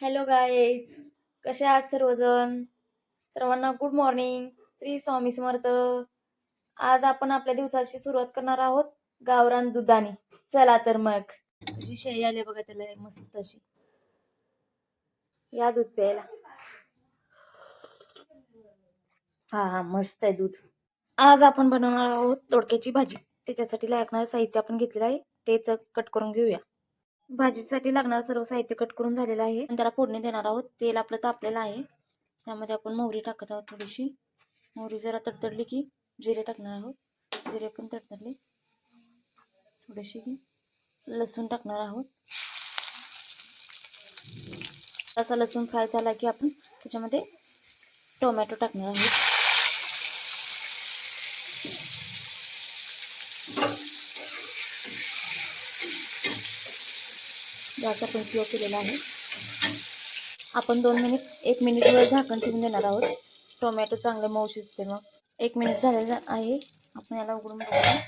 Hello guys कसे आहात सर्वजण? सर्वांना गुड मॉर्निंग श्री स्वामी समर्थ. आज आपण आपल्या दिवसाची सुरुवात करणार आहोत गावरान दुधाने. चला तर मग. अशी शेळी आली बघा त्याला मस्त अशी या दूध प्यायला. हा हा मस्त आहे दूध. आज आपण बनवणार आहोत तोडक्याची भाजी. त्याच्यासाठी लागणारं साहित्य आपण घेतलेलं आहे. तेच कट करून घेऊया. भाजीसाठी लागणारं सर्व साहित्य कट करून झालेलं आहे. आणि त्याला फोडणी देणार आहोत. तेल आपलं तापलेलं आहे. त्यामध्ये आपण मोहरी टाकत आहोत थोडीशी. मोहरी जरा तडतडली की जिरे टाकणार आहोत. जिरे पण तडतडले. थोडीशी की लसूण टाकणार आहोत. असा लसूण फ्राय झाला की आपण त्याच्यामध्ये टोमॅटो टाकणार आहोत. गॅस आपण स्लो केलेला आहे. आपण दोन मिनिट एक मिनिट वेळ झाकण ठेवून देणार आहोत. टोमॅटो चांगले मऊ शिजते मग. एक मिनिट झालेलं आहे. आपण याला उघडून बघूया.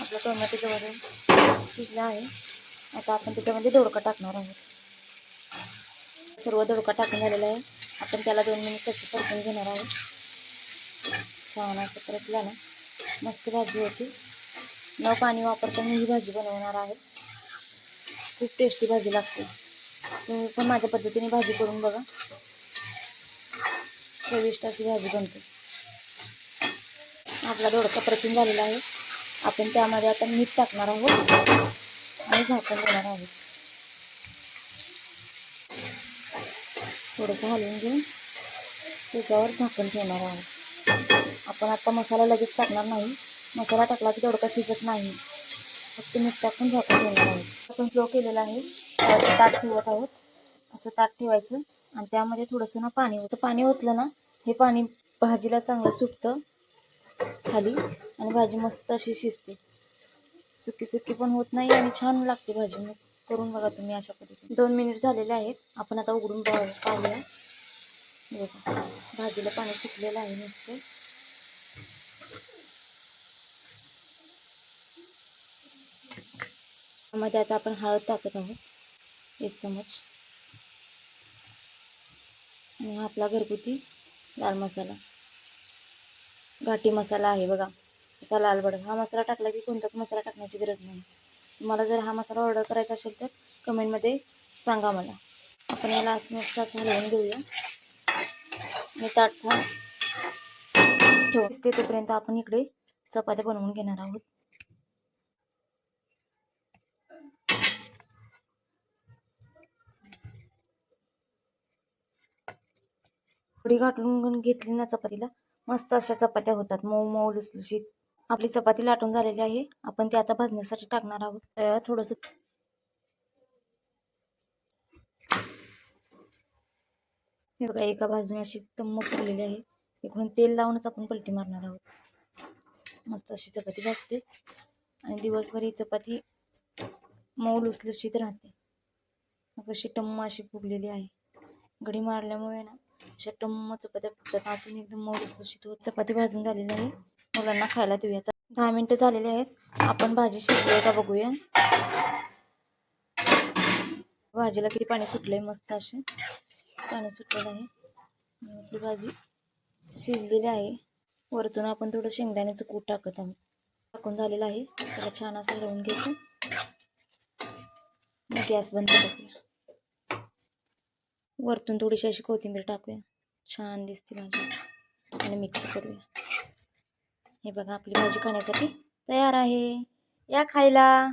आपला टोमॅटो जवळ शिजला आहे. आता आपण त्याच्यामध्ये दोडका टाकणार आहोत. सर्व दोडका टाकून झालेला आहे. आपण त्याला दोन मिनिट कशी परतून घेणार आहोत. छान असं परतला ना. मस्त भाजी होती. न पाणी वापरता मी ही भाजी बनवणार आहे. खूप टेस्टी भाजी लागते. तुम्ही पण माझ्या पद्धतीने भाजी करून बघा. चविष्ट अशी भाजी बनते. आपला दोडका प्रथिन झालेला आहे. आपण त्यामध्ये आता मीठ टाकणार आहोत आणि झाकण देणार आहोत. थोडंसं हलवून घेऊन त्याच्यावर झाकण ठेवणार आहोत. आपण आता मसाला लगेच टाकणार नाही. मसाला टाकला की दोडका शिजत नाही. फक्त मीठ टाकून झाकून ठेवणार आहोत. आपण फ्लो केलेला आहे त्यावरती ताट ठेवत आहोत. असं ताट ठेवायचं आणि त्यामध्ये थोडंसं ना पाणी होतं पाणी ओतलं ना हे पाणी भाजीला चांगलं सुटतं खाली आणि भाजी मस्त अशी शिजते. सुकी सुकी पण होत नाही आणि छान लागते भाजी. मग करून बघा तुम्ही अशा पद्धतीने. दोन मिनिट झालेले आहेत. आपण आता उघडून बघ पाहूया भाजीला पाणी सुटलेलं आहे मस्त मध्ये आता आपण हळद टाकत आहोत. एक चमच. आणि हा आपला घरगुती लाल मसाला. घाटी मसाला आहे बघा. असा लाल बडा. हा मसाला टाकला की कोणताच मसाला टाकण्याची गरज नाही. तुम्हाला जर हा मसाला ऑर्डर करायचा असेल तर कमेंटमध्ये सांगा मला. आपण याला असं मस्त असं हलवून घेऊया. आणि ताटचा ठेवू. तिथेपर्यंत तोपर्यंत आपण इकडे चपात्या बनवून घेणार आहोत. थोडी गाठून घेतली ना चपातीला. मस्त अशा चपात्या होतात. मऊ मऊ लुसलुशीत. आपली चपाती लाटून झालेली आहे. आपण ती आता भाजण्यासाठी टाकणार आहोत. तर थोडंसं हे बघा एका बाजूने अशी टम्म फुगलेली आहे. इकडून तेल लावूनच आपण पलटी मारणार आहोत. मस्त अशी चपाती भाजते. आणि दिवसभर ही चपाती मऊ लुसलुशीत राहते. मग अशी टम्म अशी फुगलेली आहे. घडी मारल्यामुळे ना अशा टम्म चपात्या फुटतात अजून एकदम मऊ होत चपाती भाजून झालेली आहे. मुलांना खायला देऊया. दहा मिनटं झालेली आहेत. आपण भाजी शिजली का बघूया. भाजीला किती पाणी सुटलंय मस्त असे पाणी सुटलेलं आहे. आपली भाजी शिजलेली आहे. वरतून आपण थोडं शेंगदाण्याचं कूट टाकत आहोत. टाकून झालेलं आहे. त्याला छान असं हलवून घ्यायचं मग गॅस बंद करूया. वरतून थोडीशी अशी कोथिंबीर टाकूया. छान दिसते भाजी. आणि मिक्स करूया. हे बघा आपली भाजी खाण्यासाठी तयार आहे. या खायला.